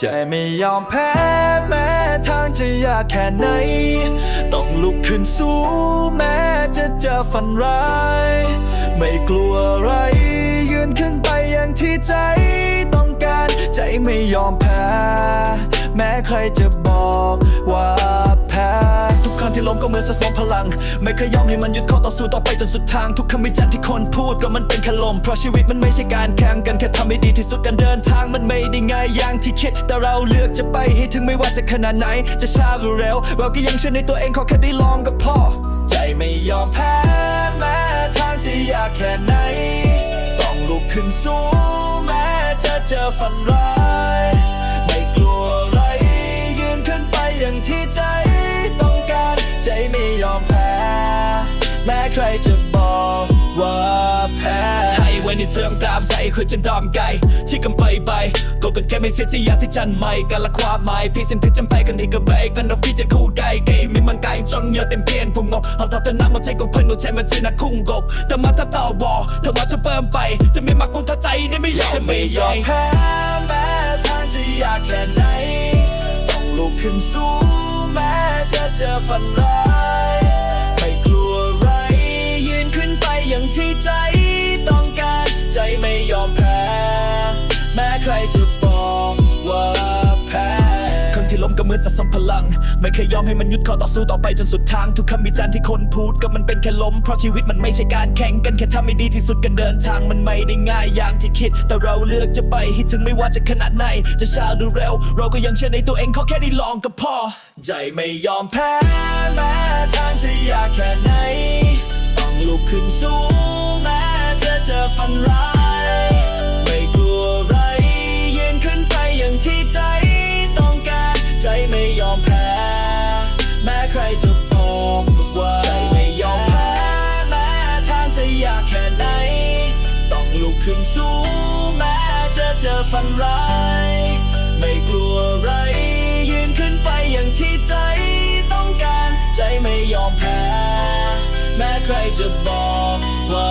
ใจไม่ยอมแพ้แม้ทางจะยากแค่ไหน ต้องลุกขึ้นสู้แม้จะเจอฝันร้าย ไม่กลัวอะไร ยืนขึ้นไปอย่างที่ใจต้องการ ใจไม่ยอมแพ้ แม้ใครจะบอก ก็เหมือนสะสมพลัง ไม่เคยยอมให้มันหยุดข้อต่อสู้ต่อไปจนสุดทาง ทุกคำวิจารณ์ที่คนพูดก็มันเป็นแค่ลมเพราะชีวิตมันไม่ใช่การแข่งกันแค่ทำให้ดีที่สุดการเดินทางมันไม่ได้ง่ายอย่างที่คิด แต่เราเลือกจะไปให้ถึงไม่ว่าจะขนาดไหน จะช้าหรือเร็ว เราก็ยังเชื่อในตัวเองขอแค่ได้ลองก็พอ ใจไม่ยอมแพ้แม้ทางจะยากแค่ไหน ต้องลุกขึ้นสู้แม้จะเจอฝันร้าย เจิมตามใจคือจะดอมไก่ที่กำไปไปก็ก็แค่ไม่เสียที่อยากที่จันไม่กันละความหมายพี่เส้นที่จำไปกันที่กระเบกันเราฟีจะคู่ได้เกมมีมันไก่จนเยอะเต็มเพียนผมงงเอาทับต่น้ำมาใช้กับเพื่อนหนูใช้มาจีนักคุ้งกบแต่มาถ้าต่อวอถ้ามาจะเพิ่มไป จะไม่มักกูถ้าใจนี่ไม่ยอมจะไม่ยอมแพ้แม้ทางจะยากแค่ไหนต้องลุกขึ้นสู้แม้จะเจอฝันร้ อนสะสมพลัง ไม่เคยยอมให้มันหยุดข้อต่อสู้ต่อไปจนสุดทาง ทุกคำวิจารณ์ที่คนพูดก็มันเป็นแค่ลม เพราะชีวิตมันไม่ใช่การแข่งกันแค่ทำให้ดีที่สุดกันเดินทางมันไม่ได้ง่ายอย่างที่คิด แต่เราเลือกจะไปให้ถึงไม่ว่าจะขนาดไหน จะช้าหรือเร็ว เราก็ยังเชื่อในตัวเองขอแค่ได้ลองก็พอ ใจไม่ยอมแพ้แม้ทางจะยากแค่ไหน ต้องลุกขึ้นสู้ ขึ้นสูงแม้จะเจอฝันร้าย ไม่กลัวไร ยืนขึ้นไปอย่างที่ใจต้องการ ใจไม่ยอมแพ้ แม้ใครจะบอกว่า